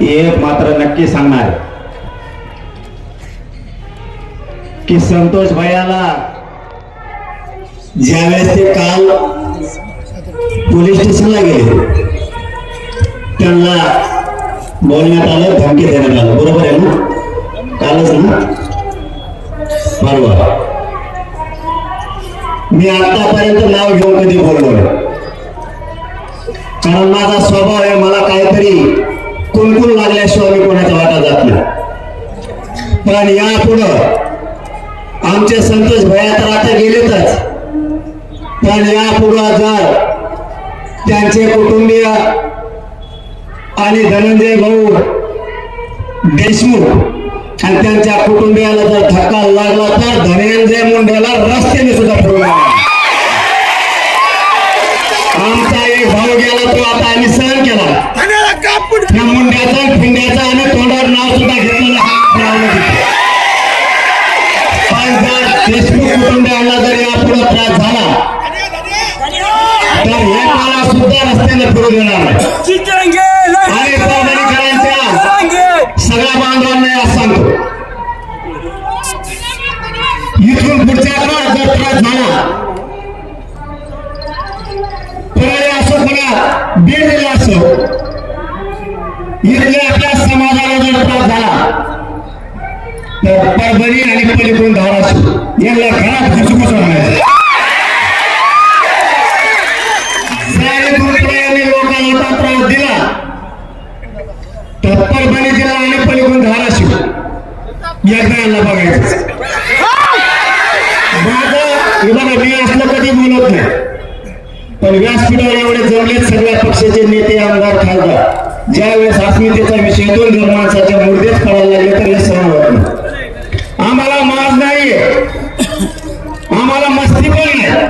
एक मात्र नक्की सांगणार. की संतोष भैयाला ज्यावेळेस ते काल पोलीस स्टेशनला गेले त्यांना बोलण्यात आलं धमकी देण्यात आलं. बरोबर आहे ना? कालच ना? बरोबर. मी आतापर्यंत नाव घेऊन कधी बोललो कारण माझा स्वभाव आहे मला काहीतरी कुणकुण लागल्याशिवाय मी कोणाच्या वाटा जात नाही. पण यापुढं आमचे संतोष भया तर आता गेलेतच. पण यापुढं जर त्यांचे कुटुंबीय आणि धनंजय भाऊ देशमुख आणि त्यांच्या कुटुंबियाला जर धक्का लागला तर धनंजय मुंडेला रस्त्याने सुद्धा फिरवणार आमचा एक भाऊ गेला तो आता आम्ही मुंड्याचा फिंड्याचा आणि तोंडावर नाव सुद्धा घेतलेलं जर देशमुख कुटुंबियांना जर यापुढे त्रास झाला तर हे मला सुद्धा रस्त्याने फिरू देणार आणि परभणीकरांच्या सगळ्या बांधवांना आज सांगतो. इथून पुढच्या काळात जर त्रास झाला परळी असो पुन्हा बीड असो. इथल्या आपल्या समाजाला जर त्रास झाला तर परभणी आणि पलीकडून धाराशिव यांना घरात घुसघुस होणार लोकांना त्रास दिला तर परभणी जिल्हा आणि पलीकडून धाराशिव एकदा यांना बघायचं. माझं मी असलं कधी बोलत नाही पण व्यासपीठावर एवढे जमले सगळ्या पक्षाचे नेते आमदार खासदार. ज्या वेळेस अस्मितेचा विषय दोन दोन माणसाच्या मुर्देच पडायला लागले तर हे सहन होत. आम्हाला माज नाहीये आम्हाला मस्ती पण नाही.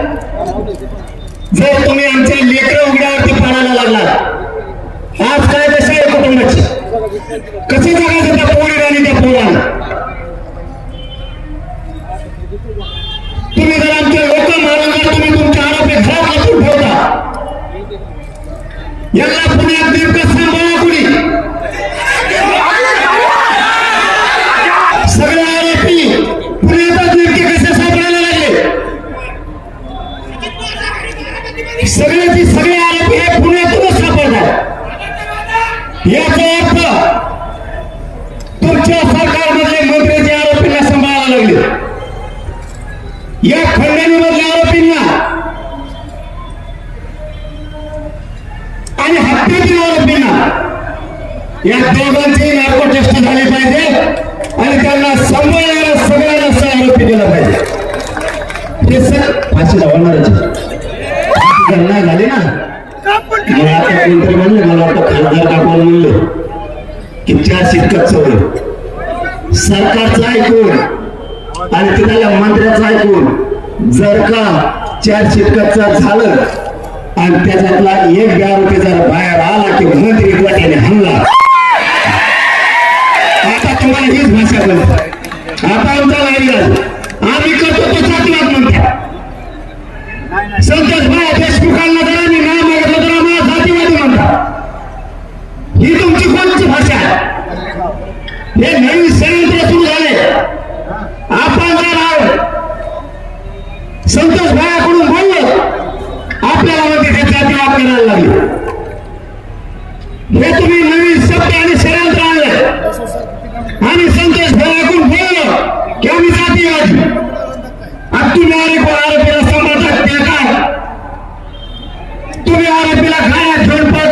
जर तुम्ही आमच्या लेकर उघड्यावरती पाडायला लागला आज काय दशा आहे कुटुंबाची? कशी जगायचं त्या पोरी आणि त्या पोरांना तुम्ही जर आमचे लोक मारून जर तुम्ही तुमच्या आरोपी घरात लपून ठेवता. यांना साहेबांची दोघांची झाली पाहिजे आणि त्यांना सांभाळणारा सगळ्यांना सह आरोपी दिला पाहिजे. हे सर फाशी होणारच गणना झाली ना मला आता कोणतरी म्हणलं मला आता खासदार काकून म्हणलं की चार शिटकत सवय. सरकारचं ऐकून आणि तिथल्या मंत्र्याचं ऐकून जर का चार शिटकतचा झालं आणि त्याच्यातला एक बी जर बाहेर आला की मंत्री वाट्याने हल्ला आता हीच भाषा बनते आता आमचा नाही आम्ही करतो तो जातीवाद म्हणतात संतोष भाऊ देशमुखांना जर आम्ही नाव मागितलं तर आम्हाला जातीवादी म्हणतात. ही तुमची कोणती भाषा आहे? हे नवीन षडयंत्र सुरू झाले. आपण जर आहोत संतोष भायाकडून बोललो. आपल्याला मध्ये ते जातीवाद करायला लागले. हे तुम्ही नवीन सत्य आणि षडयंत्र आणलं. आणि संतोष भायाकडून बोललो की आम्ही जातीवादी आणि तुम्ही आरोप आरोपीला सांभाळतात ते काय तुम्ही आरोपीला घरात घेऊन पळतात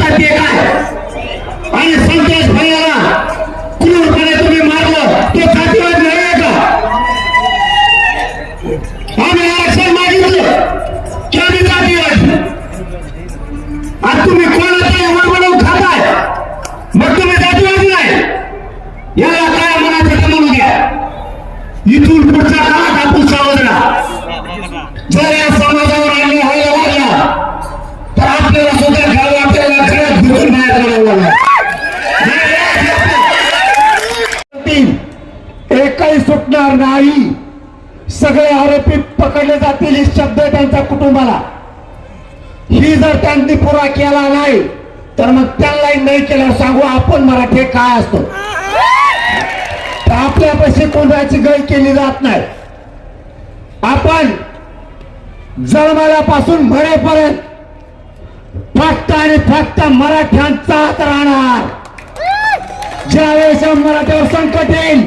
नाही. सगळे आरोपी पकडले जातील ही शब्द त्यांच्या कुटुंबाला. ही जर त्यांनी पुरा केला नाही तर मग त्यांना नाही केल्यावर सांगू आपण मराठी काय असतो. आपल्यापाशी कोणाची गय केली जात नाही. आपण जन्माल्यापासून मरेपर्यंत फक्त आणि फक्त मराठ्यांचाच राहणार. ज्यावेळेस मराठ्यावर संकट येईल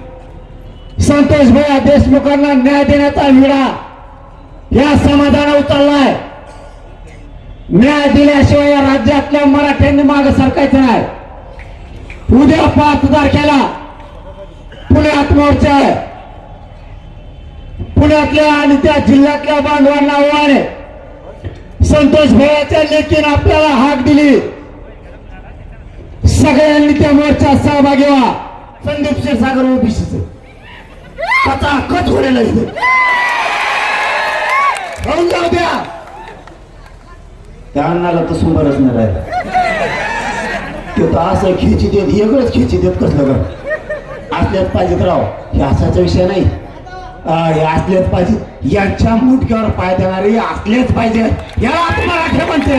संतोष भैया देशमुखांना न्याय देण्याचा विडा या समाजाने उचललाय. न्याय दिल्याशिवाय या राज्यातल्या मराठ्यांनी माग सरकायचं नाही. उद्या पाच तारखेला पुण्यात मोर्चा आहे. पुण्यातल्या आणि त्या जिल्ह्यातल्या बांधवांना आव्हाने संतोष भैयाच्या लेखीन आपल्याला हाक दिली. सगळ्यांनी त्या मोर्चात सहभागी व्हा. संदीप क्षीरसागर ओबीसीचे. कचा कच होण्याला इथे म्हणून जाऊ द्या. त्या अण्णाला तर सुंदरच नाही राहिला. ते तर असं खेची देत एकच खेची देत कसलं का असल्याच पाहिजेत राव हे असाचा विषय नाही. हे असलेच पाहिजे यांच्या मुटक्यावर पाय देणारे असलेच पाहिजे याला आपण मराठी म्हणते.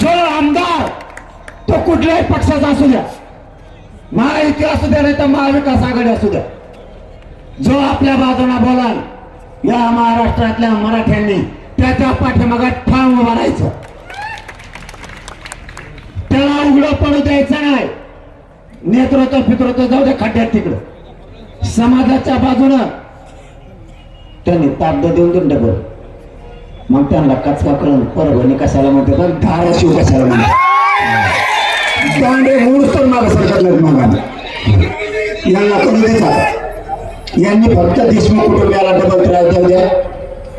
जो आमदार तो कुठल्याही पक्षाचा असू द्या. महायुती असू द्या नाही तर महाविकास आघाडी असू द्या. जो आपल्या बाजूला बोलाल या महाराष्ट्रातल्या मराठ्यांनी त्याच्या पाठीमागा ठाम उभा राहायचं. त्याला उघडं पडू द्यायचं नाही. नेतृत्व पितृत्व जाऊ दे खड्ड्यात तिकडं. समाजाच्या बाजूनं त्यांनी ताब्द देऊन देऊन डबल मग त्यांना कचका करून परभणी कशाला म्हणते तर धाराशिव कशाला म्हणते दांडे मूळ तर सरकार सरकत यांना करू देता यांनी फक्त देशमुख कुटुंबियाला डबल त्रास देऊ द्या.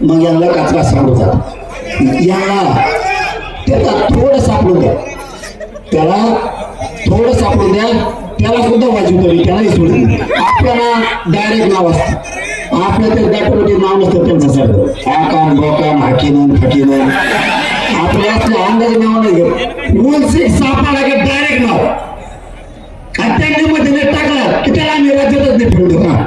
मग यांना कचरा सांगू जात यांना त्याला थोडं सापडू द्या. त्याला थोडं सापडू द्या. त्याला सुद्धा वाजू तरी त्यालाही सोडून आपल्याला डायरेक्ट नाव असतं. आपल्या ते गटपटी नाव नसतं त्यांचं सगळं आकाम बोकान हाकीनं फकीनं. आपल्या असलं अंदाज नाव नाही घेत मूलसिक सापाला डायरेक्ट नाव आणि त्यांनी मध्ये नाही की त्याला आम्ही राज्यातच नाही ठेवू देऊ ना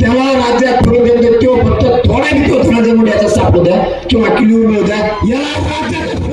त्याला राज्यात ठेवू देतो तो फक्त थोडा किती होतो ना याचा सापडू द्या किंवा किलो मिळू द्या याला राज्यात